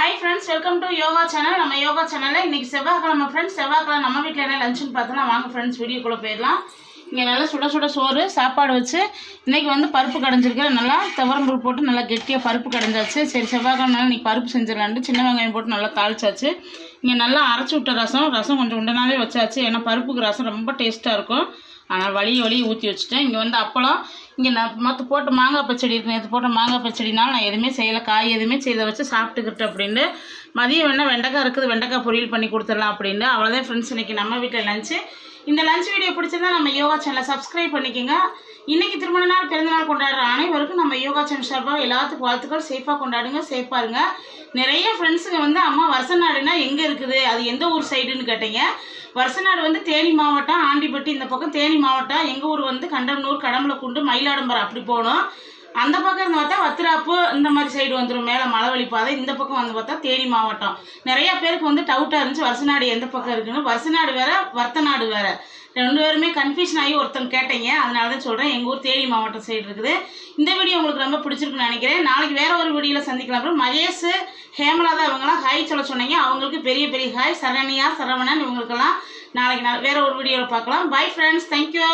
Hi friends welcome to yoga channel நம்ம யோகா சேனலில் இன்றைக்கி செவ்வாய்க்கிழமை ஃப்ரெண்ட்ஸ் செவ்வாய்க்கிழமை நம்ம வீட்டில் என்ன லஞ்சுன்னு பார்த்தலாம் வாங்க ஃப்ரெண்ட்ஸ் வீடியோக்குள்ளே போயிடலாம். இங்கே நல்லா சுட சுட சோறு சாப்பாடு வச்சு இன்றைக்கி வந்து பருப்பு கடைஞ்சிருக்கேன் நல்லா துவரம்புல் போட்டு நல்லா கெட்டியாக பருப்பு கடைஞ்சாச்சு. சரி செவ்வாய்க்கிழமை இன்றைக்கி பருப்பு செஞ்சிடலான்ட்டு சின்ன வெங்காயம் போட்டு நல்லா தாளிச்சாச்சு. இங்கே நல்லா அரைச்சி விட்ட ரசம். ரசம் கொஞ்சம் உண்டனாவே வச்சாச்சு. ஏன்னா பருப்புக்கு ரசம் ரொம்ப டேஸ்ட்டாக இருக்கும். ஆனால் வழிய வழியை ஊற்றி வச்சுட்டேன். இங்கே வந்து அப்பளம். இங்கே நான் மற்ற போட்ட மாங்காய் பச்சடி இருக்கு. நேற்று போட்ட மாங்காய் பச்சடினால நான் எதுவுமே செய்யலை. காய் எதுவுமே செய்த வச்சு சாப்பிட்டுக்கிட்டு அப்படின்ட்டு மதியம் வேணால் வெண்டைக்காய் இருக்குது. வெண்டைக்காய் பொரியல் பண்ணி கொடுத்துடலாம் அப்படின்ட்டு. அவ்வளோதான் ஃப்ரெண்ட்ஸ் இன்றைக்கி நம்ம வீட்டில் லஞ்சு இந்த லஞ்ச் வீடியோ பிடிச்சிருந்தா நம்ம யோகா சேனலை சப்ஸ்கிரைப் பண்ணிக்கோங்க. இன்றைக்கி திருமண நாள் பிறந்தநாள் கொண்டாடுற அனைவருக்கும் நம்ம யோகா சேனல் சார்பாக எல்லாத்துக்கும் வாழ்த்துக்கள். சேஃபாக கொண்டாடுங்க. சேஃபாக இருங்க. நிறைய ஃப்ரெண்ட்ஸுங்க வந்து அம்மா வருஷநாடுனா எங்கே இருக்குது. அது எந்த ஊர் சைடுன்னு கேட்டீங்க. வருஷநாடு வந்து தேனி மாவட்டம் ஆண்டிப்பட்டி இந்த பக்கம் தேனி மாவட்டம். எங்கள் ஊர் வந்து கண்டம்னூர் கடம்பலக்குண்டு மயிலாடம்பரம் அப்படி போகணும். அந்த பக்கம் இருந்து பார்த்தா வத்திராப்பு இந்த மாதிரி சைடு வந்துடும் மேலே மலைவழி பாதை இந்த பக்கம் வந்து பார்த்தா தேனி மாவட்டம். நிறைய பேருக்கு வந்து டவுட்டாக இருந்துச்சு வருஷநாடு எந்த பக்கம் இருக்குன்னு. வருஷநாடு வேற வர்த்தநாடு வேற. ரெண்டு பேருமே கன்ஃபியூஷன் ஆகி ஒருத்தன் கேட்டீங்க அதனால தான் சொல்கிறேன் எங்கள் ஊர் தேனி மாவட்டம் சைடு இருக்குது. இந்த வீடியோ உங்களுக்கு ரொம்ப பிடிச்சிருக்குன்னு நினைக்கிறேன். நாளைக்கு வேற ஒரு வீடியோவில் சந்திக்கலாம். அப்புறம் மகேஷ் ஹேமலாதா இவங்கெல்லாம் ஹாய் சொல்ல சொன்னீங்க. அவங்களுக்கு பெரிய பெரிய ஹாய் சரணியா சரவணன் இவங்களுக்கெல்லாம் நாளைக்கு நான் வேற ஒரு வீடியோவில் பார்க்கலாம். Bye friends thank you